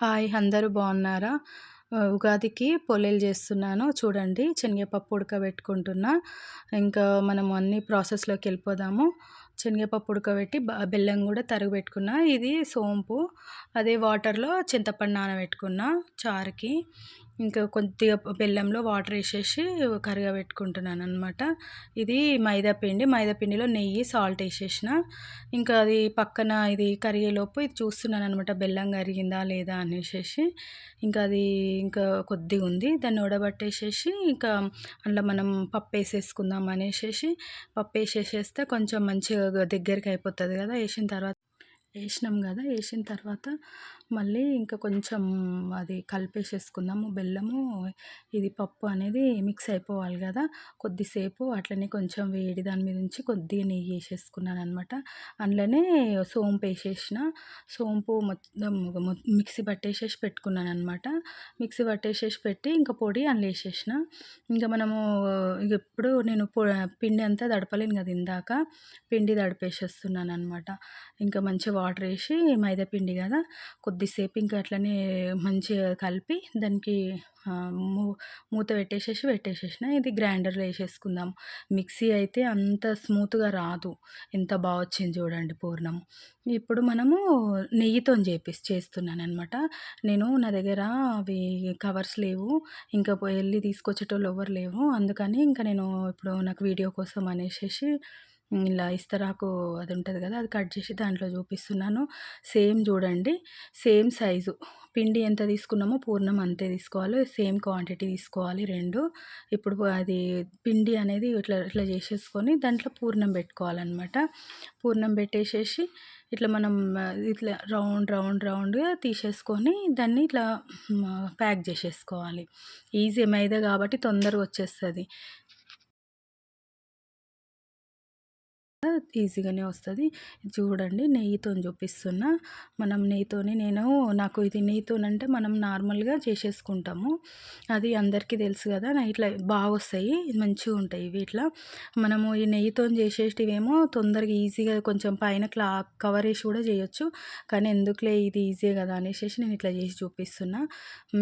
Hi అందరూ బాగున్నారా? ఉగాదికి పొలేలు చేస్తున్నాను. చూడండి శనగపప్పు ఉడకబెట్టుకుంటున్నా. ఇంకా మనం అన్ని ప్రాసెస్లోకి వెళ్ళిపోదాము. శనగపప్పు ఉడకబెట్టి బెల్లం కూడా తరగబెట్టుకున్నా ఇది సోంపు అదే వాటర్లో చింతపండు నానబెట్టుకున్న చారుకి. ఇంకా కొద్దిగా బెల్లంలో వాటర్ వేసేసి కరగబెట్టుకుంటున్నాను అనమాట ఇది మైదాపిండి మైదాపిండిలో నెయ్యి సాల్ట్ వేసేసిన. ఇంకా అది పక్కన ఇది కరిగేలోపు ఇది చూస్తున్నాను అనమాట బెల్లం కరిగిందా లేదా అనేసి ఇంకా అది ఇంకా కొద్దిగా ఉంది. దాన్ని ఉడబట్టేసేసి ఇంకా అందులో మనం పప్పు వేసేసుకుందాం అనేసి పప్పు వేసేసేస్తే కొంచెం మంచిగా దగ్గరికి అయిపోతుంది కదా వేసిన తర్వాత వేసినాం కదా వేసిన తర్వాత మళ్ళీ ఇంకా కొంచెం అది కలిపేసేసుకుందాము. బెల్లము ఇది పప్పు అనేది మిక్స్ అయిపోవాలి కదా. కొద్దిసేపు అట్లనే కొంచెం వేడి దాని మీద నుంచి కొద్దిగా నెయ్యి వేసేసుకున్నాను అనమాట అందులోనే సోంపు వేసేసిన. సోంపు మొత్తం మిక్సీ పట్టేసేసి పెట్టుకున్నాను అనమాట మిక్సీ పట్టేసేసి పెట్టి ఇంకా పొడి అందులో వేసేసిన. ఇంకా మనము ఎప్పుడు నేను పిండి అంతా దడపలేను కదా ఇందాక. పిండి తడిపేసేస్తున్నాను అనమాట ఇంకా మంచిగా వాటర్ వేసి మైదాపిండి కదా కొద్దిసేపు ఇంకా అట్లనే మంచిగా కలిపి దానికి మూ మూత పెట్టేసేసి పెట్టేసేసిన. ఇది గ్రైండర్లో వేసేసుకుందాం. మిక్సీ అయితే అంత స్మూత్గా రాదు. ఎంత బాగా వచ్చింది చూడండి పూర్ణం. ఇప్పుడు మనము నెయ్యితో చేపి చేస్తున్నాను అనమాట నేను నా దగ్గర అవి కవర్స్ లేవు. ఇంకా వెళ్ళి తీసుకొచ్చేటోళ్ళు ఎవరు లేవు. అందుకని ఇంకా నేను ఇప్పుడు నాకు వీడియో కోసం అనేసి ఇలా ఇస్తరాకు అది ఉంటుంది కదా అది కట్ చేసి దాంట్లో చూపిస్తున్నాను. సేమ్ చూడండి సేమ్ సైజు. పిండి ఎంత తీసుకున్నామో పూర్ణం అంతే తీసుకోవాలి సేమ్ క్వాంటిటీ తీసుకోవాలి రెండు. ఇప్పుడు అది పిండి అనేది ఇట్లా ఇట్లా చేసేసుకొని దాంట్లో పూర్ణం పెట్టుకోవాలన్నమాట. పూర్ణం పెట్టేసేసి ఇట్లా మనం ఇట్లా రౌండ్ రౌండ్ రౌండ్గా తీసేసుకొని దాన్ని ఇట్లా ప్యాక్ చేసేసుకోవాలి. ఈజీ మైదా కాబట్టి తొందరగా వచ్చేస్తుంది. ఈజీగానే వస్తుంది. చూడండి నెయ్యితో చూపిస్తున్నా మనం నెయ్యితోనే నేను నాకు ఇది నెయ్యితోనంటే మనం నార్మల్గా చేసేసుకుంటాము. అది అందరికీ తెలుసు కదా ఇట్లా బాగా వస్తాయి మంచిగా ఉంటాయి ఇవి ఇట్లా. మనము ఈ నెయ్యితో చేసేటివేమో తొందరగా ఈజీగా కొంచెం పైన క్లా కవర్ వేసి కూడా చేయొచ్చు. కానీ ఎందుకులే ఇది ఈజీ కదా అనేసి నేను ఇట్లా చేసి చూపిస్తున్నా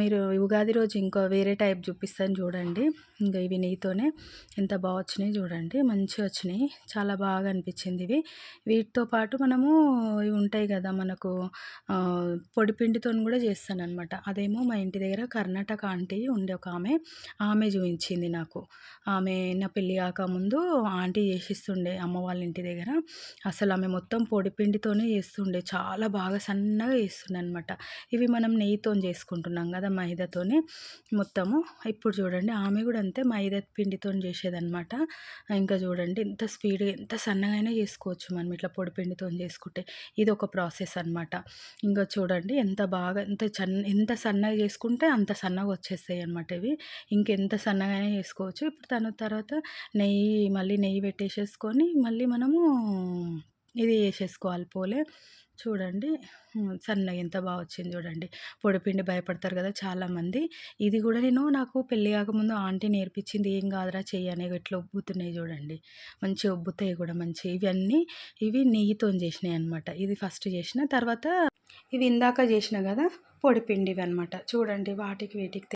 మీరు ఉగాది రోజు ఇంకో వేరే టైప్ చూపిస్తాను చూడండి. ఇంకా ఇవి నెయ్యితోనే. ఎంత బాగా వచ్చినాయి చూడండి. మంచిగా వచ్చినాయి. చాలా బాగా అనిపించింది ఇవి. వీటితో పాటు మనము ఇవి ఉంటాయి కదా మనకు పొడి పిండితో కూడా చేస్తాను అనమాట అదేమో మా ఇంటి దగ్గర కర్ణాటక ఆంటీ ఉండే ఒక ఆమె ఆమె చూపించింది నాకు. ఆమె నా పెళ్ళి కాకముందు ఆంటీ చేసిస్తుండే అమ్మ వాళ్ళ ఇంటి దగ్గర. అసలు ఆమె మొత్తం పొడి పిండితోనే చేస్తుండే చాలా బాగా సన్నగా చేస్తుండే అనమాట ఇవి మనం నెయ్యితో చేసుకుంటున్నాం కదా మైదాతోని మొత్తము. ఇప్పుడు చూడండి ఆమె కూడా అంతే మైదా పిండితో చేసేదనమాట ఇంకా చూడండి ఎంత స్పీడ్గా ఎంత సన్నగా చేసుకోవచ్చు మనం ఇట్లా పొడిపిండితో చేసుకుంటే. ఇది ఒక ప్రాసెస్ అనమాట ఇంకా చూడండి ఎంత బాగా ఎంత చన్న ఎంత సన్నగా చేసుకుంటే అంత సన్నగా వచ్చేస్తాయి అనమాట ఇవి. ఇంకెంత సన్నగానే చేసుకోవచ్చు. ఇప్పుడు దాని తర్వాత నెయ్యి మళ్ళీ నెయ్యి పెట్టేసేసుకొని మళ్ళీ మనము ఇది వేసేసుకోవాలి పోలే. చూడండి. సన్నగా ఎంత బాగా వచ్చింది చూడండి. పొడిపిండి భయపడతారు కదా చాలామంది. ఇది కూడా నేను నాకు పెళ్ళి కాకముందు ఆంటీ నేర్పించింది ఏం కాదురా చెయ్యనే ఇట్లా ఉబ్బుతున్నాయి చూడండి. మంచి ఉబ్బుతాయి కూడా మంచి. ఇవన్నీ ఇవి నెయ్యితో చేసినాయి అనమాట ఇది ఫస్ట్ చేసిన తర్వాత ఇవి ఇందాక చేసిన కదా పొడిపిండివి అనమాట చూడండి వాటికి వీటికి